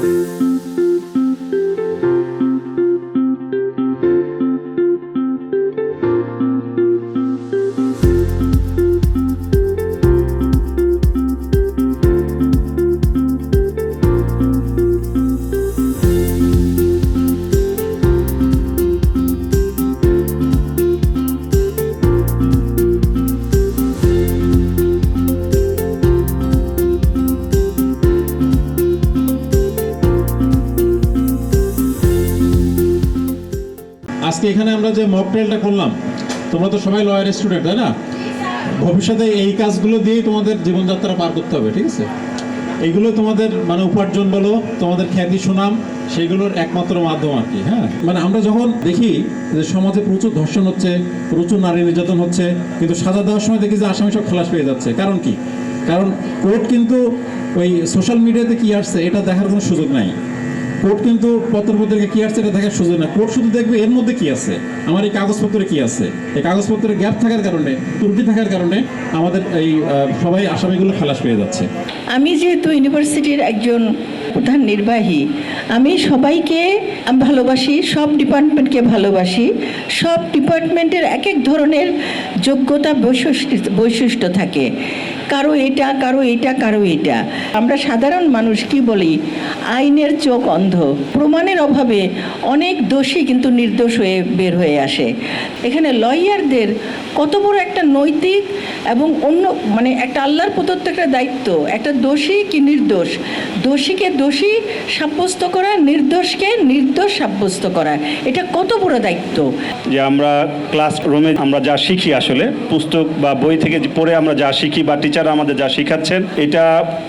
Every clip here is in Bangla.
Música আজকে এখানে আমরা যে মক ট্রায়ালটা করলাম, তোমরা তো সবাই লয়ার স্টুডেন্ট তাই না? ভবিষ্যতে এই কাজগুলো দিয়েই তোমাদের জীবনযাত্রা পার করতে হবে, ঠিক আছে? এইগুলো তোমাদের মানে উপার্জন বলো, তোমাদের খ্যাতি সুনাম, সেগুলোর একমাত্র মাধ্যম আর কি হ্যাঁ? মানে আমরা যখন দেখি যে সমাজে প্রচুর ধর্ষণ হচ্ছে, প্রচুর নারী নির্যাতন হচ্ছে, কিন্তু সাজা দেওয়ার সময় দেখি যে আসামি সব খালাস পেয়ে যাচ্ছে। কারণ কি? কারণ কোর্ট কিন্তু ওই সোশ্যাল মিডিয়াতে কি আসছে, এটা দেখার কোনো সুযোগ নাই। কোর্ট কিন্তু পত্রপত্রিকা কি আসছে এটা দেখার সুযোগ না কোর্ট শুধু দেখবে এর মধ্যে কি আছে, আমার এই কাগজপত্রে কি আছে। এই কাগজপত্রে গ্যাপ থাকার কারণে, ত্রুটি থাকার কারণে আমাদের এই সবাই আসামিগুলো খালাস পেয়ে যাচ্ছে। আমি যেহেতু ইউনিভার্সিটির একজন প্রধান নির্বাহী। আমি সবাইকে ভালোবাসি, সব ডিপার্টমেন্টকে ভালোবাসি। সব ডিপার্টমেন্টের এক এক ধরনের যোগ্যতা বৈশিষ্ট্য থাকে। কারও এটা কারও এটা কারও এটা। আমরা সাধারণ মানুষ, কি বলি? আইনের চোখ অন্ধ। প্রমাণের অভাবে অনেক দোষী কিন্তু নির্দোষ হয়ে বের হয়ে আসে। এখানে লয়ারদের কত বড় একটা নৈতিক এবং অন্য মানে একটা আল্লাহর প্রদত্ত একটা দায়িত্ব। একটা দোষী কি নির্দোষ? দোষীকে দোষী সাব্যস্ত করা, নির্দোষকে নির্দোষ সাব্যস্ত করা, এটা কত বড় দায়িত্ব? যে আমরা ক্লাসরুমে আমরা যা শিখি আসলে, পুস্তক বা বই থেকে পড়ে আমরা যা শিখি বা টিচার আমাদের যা শিখাচ্ছেন, এটা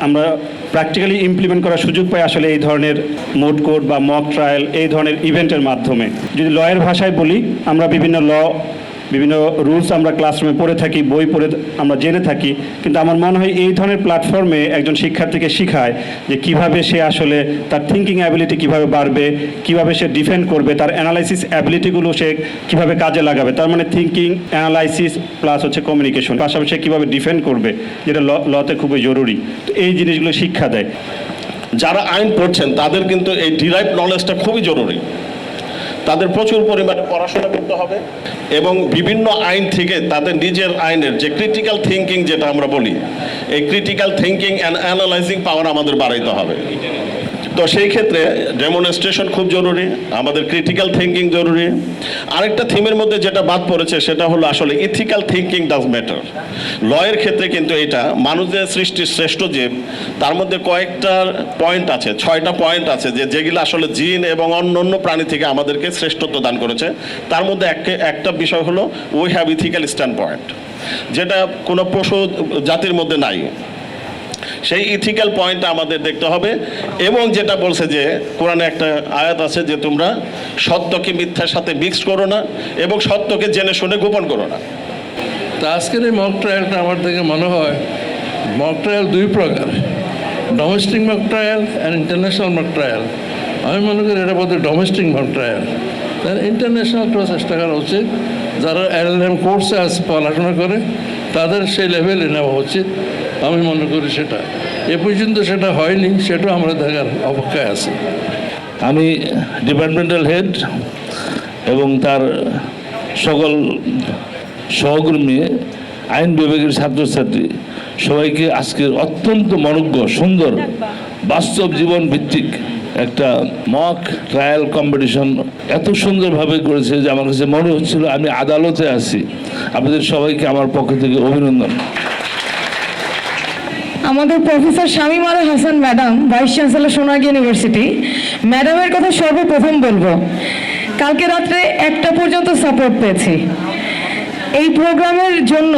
আমরা প্র্যাকটিক্যালি ইমপ্লিমেন্ট করার সুযোগ পাই আসলে এই ধরনের মোড কোড বা মক ট্রায়াল এই ধরনের ইভেন্টের মাধ্যমে। যদি লয়ের ভাষায় বলি, আমরা বিভিন্ন ল বিভিন্ন রুলস আমরা ক্লাসরুমে পড়ে থাকি, বই পড়ে আমরা জেনে থাকি। কিন্তু আমার মনে হয় এই ধরনের প্ল্যাটফর্মে একজন শিক্ষার্থীকে শেখায় যে কীভাবে সে আসলে তার থিঙ্কিং অ্যাবিলিটি কীভাবে বাড়বে, কীভাবে সে ডিফেন্ড করবে, তার অ্যানালাইসিস অ্যাবিলিটিগুলো সে কীভাবে কাজে লাগাবে। তার মানে থিঙ্কিং অ্যানালাইসিস প্লাস হচ্ছে কমিউনিকেশন পাশাপাশি কীভাবে ডিফেন্ড করবে, যেটা লতে খুবই জরুরি। তো এই জিনিসগুলো শিক্ষা দেয়। যারা আইন পড়ছেন, তাদের কিন্তু এই ডিরাইভ নলেজটা খুবই জরুরি। তাদের প্রচুর পরিমাণে পড়াশোনা করতে হবে এবং বিভিন্ন আইন থেকে তাদের নিজের আইনের যে ক্রিটিক্যাল থিঙ্কিং যেটা আমরা বলি, এই critical thinking and analysing power আমাদের বাড়াইতে হবে। তো সেই ক্ষেত্রে ডেমনস্ট্রেশন খুব জরুরি, আমাদের ক্রিটিক্যাল থিঙ্কিং জরুরি। আরেকটা থিমের মধ্যে যেটা বাদ পড়েছে, সেটা হলো আসলে ইথিক্যাল থিঙ্কিং ডাজ ম্যাটার লয়ের ক্ষেত্রে কিন্তু এটা মানুষের সৃষ্টির শ্রেষ্ঠ জীব, তার মধ্যে কয়েকটা পয়েন্ট আছে, ছয়টা পয়েন্ট আছে, যে যেগুলো আসলে জিন এবং অন্য অন্য প্রাণী থেকে আমাদেরকে শ্রেষ্ঠত্ব দান করেছে। তার মধ্যে এক- একটা বিষয় হলো we have ethical stand point যেটা কোনো পশু জাতির মধ্যে নাই। সেই ইথিক্যাল পয়েন্টটা আমাদের দেখতে হবে। এবং যেটা বলছে যে, কোরআনে একটা আয়াত আছে যে, তোমরা সত্যকে মিথ্যার সাথে মিক্স করো না এবং সত্যকে জেনে শুনে গোপন করো না। তা আজকের এই মক ট্রায়ালটা আমার থেকে মনে হয় মক ট্রায়াল দুই প্রকার। Domestic mock trial and international mock trial আমি মনে করি এটা বোধহয় ডোমেস্টিক মক ট্রায়াল তার ইন্টারন্যাশনালটাও চেষ্টা করা উচিত। যারা এলএম কোর্সে আজ পড়াশোনা করে, তাদের সেই লেভেলে নেওয়া উচিত। আমি মনে করি সেটা। এ পর্যন্ত সেটা হয়নি সেটাও আমরা দেখার অপেক্ষায় আছি। আমি ডিপার্টমেন্টাল হেড এবং তার সকল সহকর্মী, আইন বিভাগের ছাত্রছাত্রী, সবাইকে আজকের অত্যন্ত মনজ্ঞ, সুন্দর, বাস্তব জীবন ভিত্তিক একটা মক ট্রায়াল কম্পিটিশন এত সুন্দরভাবে করেছে যে আমার কাছে মনে হচ্ছিল আমি আদালতে আছি। আপনাদের সবাইকে আমার পক্ষ থেকে অভিনন্দন। আমাদের professor Shamim Al Hasan madam, vice chancellor সোনাগি university. ম্যাডামের কথা সর্বপ্রথম বলব। কালকে রাত্রে একটা পর্যন্ত সাপোর্ট পেয়েছি। এই প্রোগ্রামের জন্য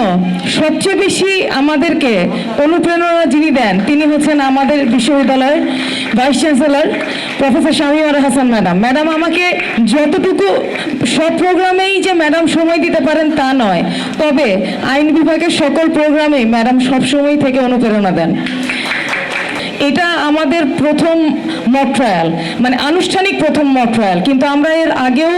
সবচেয়ে বেশি আমাদেরকে অনুপ্রেরণা যিনি দেন, তিনি হচ্ছেন আমাদের বিশ্ববিদ্যালয়ের ভাইস চ্যান্সেলর প্রফেসর আর হাসান ম্যাডাম ম্যাডাম আমাকে যতটুকু সব প্রোগ্রামেই যে ম্যাডাম সময় দিতে পারেন তা নয়। তবে আইন বিভাগের সকল প্রোগ্রামেই ম্যাডাম সবসময় থেকে অনুপ্রেরণা দেন। এটা আমাদের প্রথম মক ট্রায়াল মানে আনুষ্ঠানিক প্রথম মক ট্রায়াল কিন্তু আমরা এর আগেও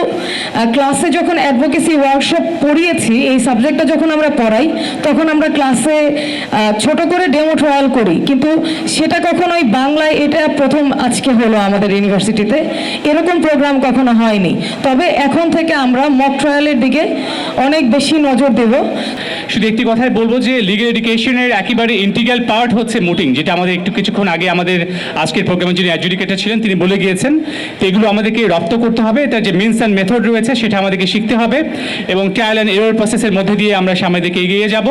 ক্লাসে যখন অ্যাডভোকেসি ওয়ার্কশপ পড়িয়েছি, এই সাবজেক্টটা যখন আমরা পড়াই, তখন আমরা ক্লাসে ছোট করে ডেমো ট্রায়াল করি, কিন্তু সেটা কখনোই বাংলায় এটা প্রথম আজকে হলো আমাদের ইউনিভার্সিটিতে এরকম প্রোগ্রাম কখনো হয়নি। তবে এখন থেকে আমরা মক ট্রায়ালের দিকে অনেক বেশি নজর দেব। শুধু একটি কথাই বলব যে লিগেল এডুকেশনের একেবারে ইন্টিগ্রাল পার্ট হচ্ছে মুটিং যেটা আমাদের একটু কিছুক্ষণ আগে আমাদের আজকের প্রোগ্রামের যিনি অ্যাডজুডিকেটার ছিলেন, তিনি বলে গিয়েছেন তো এগুলো আমাদেরকে রপ্ত করতে হবে, এটা যে মিনস অ্যান্ড মেথড রয়েছে সেটা আমাদেরকে শিখতে হবে এবং ট্রায়াল অ্যান্ড এরোর প্রসেসের মধ্যে দিয়ে আমরা সামনের দিকে এগিয়ে যাব।